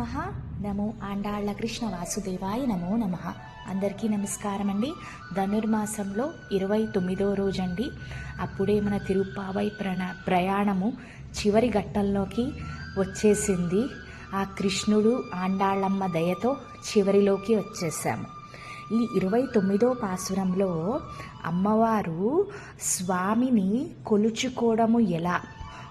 నమ. నమో ఆండాళ్ళ కృష్ణ వాసుదేవాయ నమో నమ. అందరికీ నమస్కారం అండి ధనుర్మాసంలో ఇరవై తొమ్మిదో రోజండి. అప్పుడే మన తిరుప్పావై ప్రణ ప్రయాణము చివరి ఘట్టంలోకి వచ్చేసింది. ఆ కృష్ణుడు ఆండాళ్ళమ్మ దయతో చివరిలోకి వచ్చేసాము ఈ ఇరవై తొమ్మిదో పాసురంలో అమ్మవారు స్వామిని కొలుచుకోవడము ఎలా?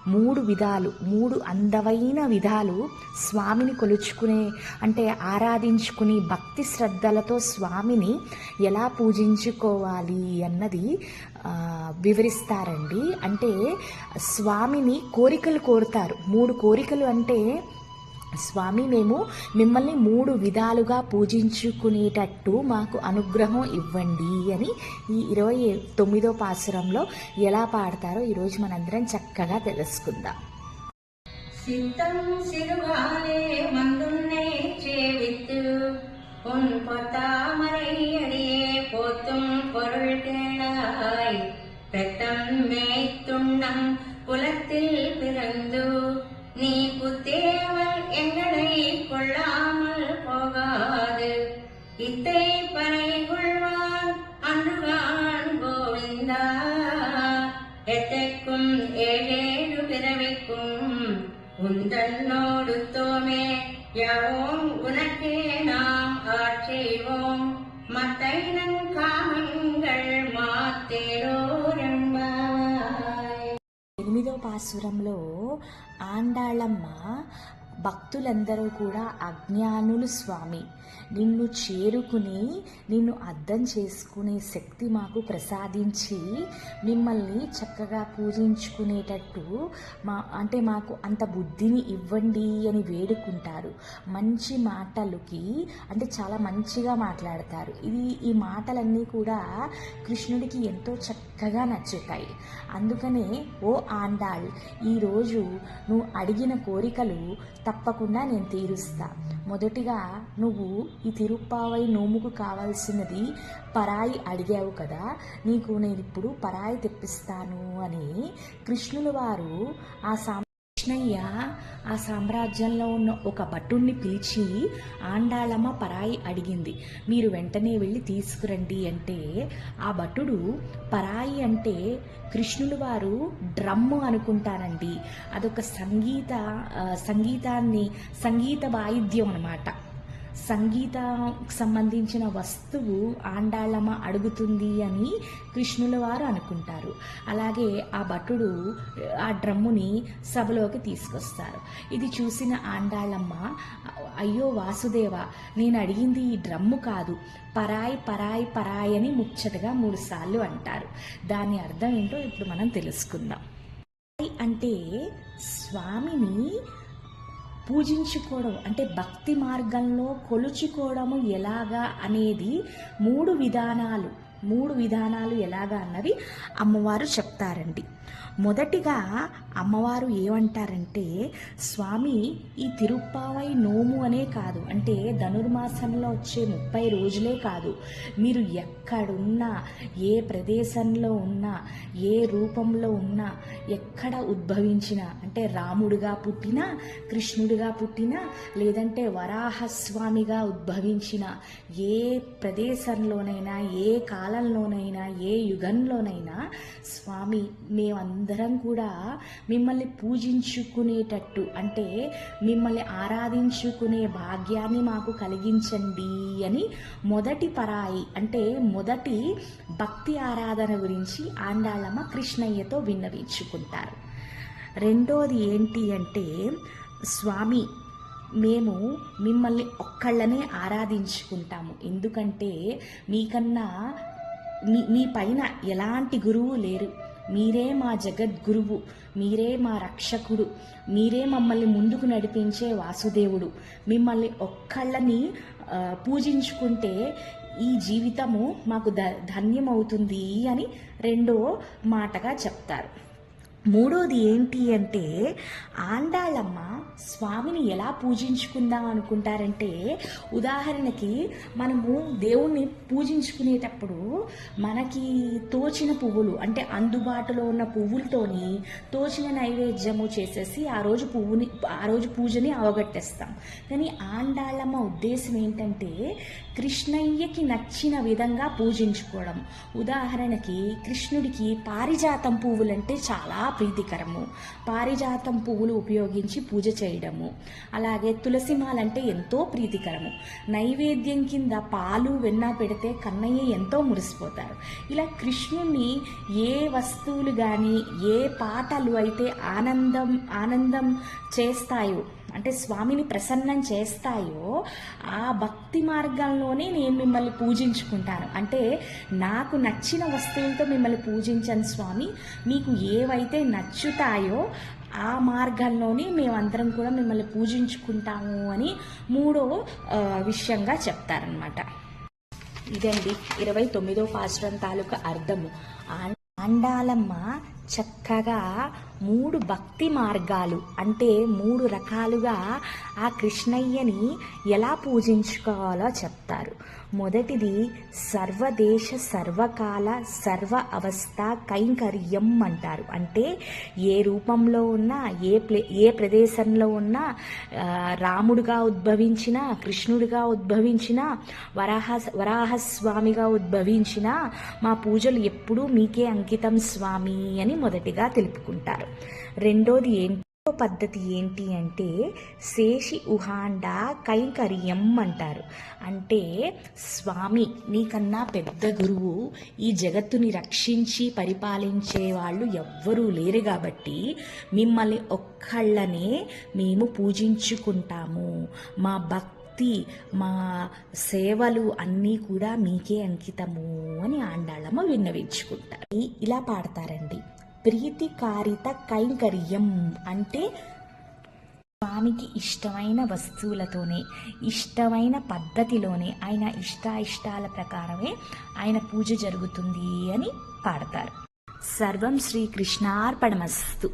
మూడు విధాలు మూడు అందమైన విధాలు స్వామిని కొలుచుకునే అంటే ఆరాధించుకుని భక్తి శ్రద్ధలతో స్వామిని ఎలా పూజించుకోవాలి అన్నది వివరిస్తారండి. అంటే స్వామిని కోరికలు కోరుతారు. మూడు కోరికలు అంటే స్వామి మేము మిమ్మల్ని మూడు విధాలుగా పూజించుకునేటట్టు మాకు అనుగ్రహం ఇవ్వండి అని ఈ ఇరవై తొమ్మిదో పాసురంలో ఎలా పాడతారో ఈరోజు మనందరం చక్కగా తెలుసుకుందాం சித்தம் சிறுகாலே வந்துன்னை சேவித்து உன் பொத்தாமரை அடியே போத்தும் பொருள் கேளாய் பெத்தம் மேய்த்துண்ணம் குலத்தில் பிறந்து எத்தைக்கும் ஏழேழு பிறவிக்கும் உந்தன்னோடு தோமே யாவோம் உனக்கே நாம் ஆட்செய்வோம் மத்தைனன் காமங்கள் மாத்தேரோரெம்பாய் ఎనిమిదో పాసురంలో ఆండాళమ్మ భక్తులందరూ కూడా అజ్ఞానులు స్వామి. నిన్ను చేరుకుని నిన్ను అర్థం చేసుకునే శక్తి మాకు ప్రసాదించి మిమ్మల్ని చక్కగా పూజించుకునేటట్టు మా అంటే మాకు అంత బుద్ధిని ఇవ్వండి అని వేడుకుంటారు. మంచి మాటలకి అంటే చాలా మంచిగా మాట్లాడతారు. ఇది ఈ మాటలన్నీ కూడా కృష్ణుడికి ఎంతో చక్కగా నచ్చుతాయి. అందుకనే ఓ ఆండాళ్ ఈరోజు నువ్వు అడిగిన కోరికలు తప్పకుండా నేను తీరుస్తా. మొదటిగా నువ్వు ఈ తిరుప్పావై నోముకు కావాల్సినది పరాయి అడిగావు కదా నీకు నేను ఇప్పుడు పరాయి తెప్పిస్తాను అని కృష్ణుల వారు ఆ సా కృష్ణయ్య ఆ సామ్రాజ్యంలో ఉన్న ఒక భటుణ్ణి పిలిచి ఆండాళమ్మ పరాయి అడిగింది. మీరు వెంటనే వెళ్ళి తీసుకురండి అంటే ఆ భటుడు పరాయి అంటే కృష్ణులు వారు డ్రమ్ము అనుకుంటానండి అదొక సంగీత సంగీతాన్ని సంగీత వాయిద్యం అనమాట సంగీత సంబంధించిన వస్తువు ఆండాళమ అడుగుతుంది అని కృష్ణుల వారు అనుకుంటారు. అలాగే ఆ భటుడు ఆ డ్రమ్ముని సభలోకి తీసుకొస్తారు. ఇది చూసిన ఆండాళమ్మ అయ్యో వాసుదేవ నేను అడిగింది ఈ డ్రమ్ము కాదు. పరాయి పరాయి పరాయి అని ముచ్చటగా మూడు సార్లు అంటారు. దాని అర్థం ఏంటో ఇప్పుడు మనం తెలుసుకుందాం. అంటే స్వామిని పూజించుకోవడం అంటే భక్తి మార్గంలో కొలుచుకోవడము ఎలాగా అనేది మూడు విధానాలు. మూడు విధానాలు ఎలాగా అన్నవి అమ్మవారు చెప్తారండి. మొదటిగా అమ్మవారు ఏమంటారంటే స్వామి ఈ తిరుప్పావై నోము అనే కాదు అంటే ధనుర్మాసంలో వచ్చే ముప్పై రోజులే కాదు. మీరు ఎక్కడున్నా ఏ ప్రదేశంలో ఉన్నా ఏ రూపంలో ఉన్నా ఎక్కడ ఉద్భవించినా అంటే రాముడిగా పుట్టినా కృష్ణుడిగా పుట్టినా లేదంటే వరాహస్వామిగా ఉద్భవించిన ఏ ప్రదేశంలోనైనా ఏ కాలంలోనైనా ఏ యుగంలోనైనా స్వామి మేమందరం కూడా మిమ్మల్ని పూజించుకునేటట్టు అంటే మిమ్మల్ని ఆరాధించుకునే భాగ్యాన్ని మాకు కలిగించండి అని మొదటి పరాయి అంటే మొదటి భక్తి ఆరాధన గురించి ఆండాళమ్మ కృష్ణయ్యతో విన్నవించుకుంటారు. రెండోది ఏంటి అంటే స్వామి మేము మిమ్మల్ని ఒక్కళ్ళనే ఆరాధించుకుంటాము. ఎందుకంటే మీకన్నా మీ మీ పైన ఎలాంటి గురువు లేరు. మీరే మా జగద్గురువు మీరే మా రక్షకుడు మీరే మమ్మల్ని ముందుకు నడిపించే వాసుదేవుడు. మిమ్మల్ని ఒక్కళ్ళని పూజించుకుంటే ఈ జీవితము మాకు ధ ధన్యమవుతుంది అని రెండో మాటగా చెప్తారు. మూడోది ఏంటి అంటే ఆండాళ్ళమ్మ స్వామిని ఎలా పూజించుకుందాం అనుకుంటారంటే ఉదాహరణకి మనము దేవుణ్ణి పూజించుకునేటప్పుడు మనకి తోచిన పువ్వులు అంటే అందుబాటులో ఉన్న పువ్వులతోని తోచిన నైవేద్యము చేసేసి ఆ రోజు పువ్వుని ఆ రోజు పూజని అవగట్టేస్తాం. కానీ ఆండాళ్ళమ్మ ఉద్దేశం ఏంటంటే కృష్ణయ్యకి నచ్చిన విధంగా పూజించుకోవడం. ఉదాహరణకి కృష్ణుడికి పారిజాతం పువ్వులంటే చాలా ప్రీతికరము. పారిజాతం పువ్వులు ఉపయోగించి పూజ చేయడము. అలాగే తులసి మాలంటే ఎంతో ప్రీతికరము. నైవేద్యం కింద పాలు వెన్న పెడితే కన్నయ్య ఎంతో మురిసిపోతారు. ఇలా కృష్ణుణ్ణి ఏ వస్తువులు కానీ ఏ పాటలు అయితే ఆనందం ఆనందం చేస్తాయో అంటే స్వామిని ప్రసన్నం చేస్తాయో ఆ భక్తి మార్గంలోనే నేను మిమ్మల్ని పూజించుకుంటాను. అంటే నాకు నచ్చిన వస్తువులతో మిమ్మల్ని పూజించను స్వామి. మీకు ఏవైతే నచ్చుతాయో ఆ మార్గంలోనే మేమందరం కూడా మిమ్మల్ని పూజించుకుంటాము అని మూడో విషయంగా చెప్తారనమాట ఇదండి ఇరవై తొమ్మిదో పాశ్రం తాలూకా అర్థము. ఆం- ఆండాలమ్మ చక్కగా మూడు భక్తి మార్గాలు అంటే మూడు రకాలుగా ఆ కృష్ణయ్యని ఎలా పూజించుకోవాలో చెప్తారు. మొదటిది సర్వదేశ సర్వకాల సర్వ అవస్థ కైంకర్యం అంటారు. అంటే ఏ రూపంలో ఉన్నా ఏ ప్లే ఏ ప్రదేశంలో ఉన్నా రాముడుగా ఉద్భవించిన కృష్ణుడిగా ఉద్భవించిన వరాహ వరాహస్వామిగా ఉద్భవించిన మా పూజలు ఎప్పుడూ మీకే అంకితం స్వామి అని మొదటిగా తెలుపుకుంటారు. రెండోది ఏంటో? పద్ధతి ఏంటి అంటే శేషి ఉహాండ కైంకర్యం అంటారు. అంటే స్వామి నీకన్నా పెద్ద గురువు ఈ జగత్తుని రక్షించి పరిపాలించే వాళ్ళు ఎవ్వరూ లేరు కాబట్టి మిమ్మల్ని ఒక్కళ్ళనే మేము పూజించుకుంటాము. మా భక్తి మా సేవలు అన్నీ కూడా మీకే అంకితము అని ఆండాళ్ళమ్మ విన్నవించుకుంటారు. ఇలా పాడతారండి. ప్రీతికారిత కైంకర్యం అంటే స్వామికి ఇష్టమైన వస్తువులతోనే ఇష్టమైన పద్ధతిలోనే ఆయన ఇష్టాయిష్టాల ప్రకారమే ఆయన పూజ జరుగుతుంది అని పాడతారు. సర్వం శ్రీకృష్ణార్పణమస్తు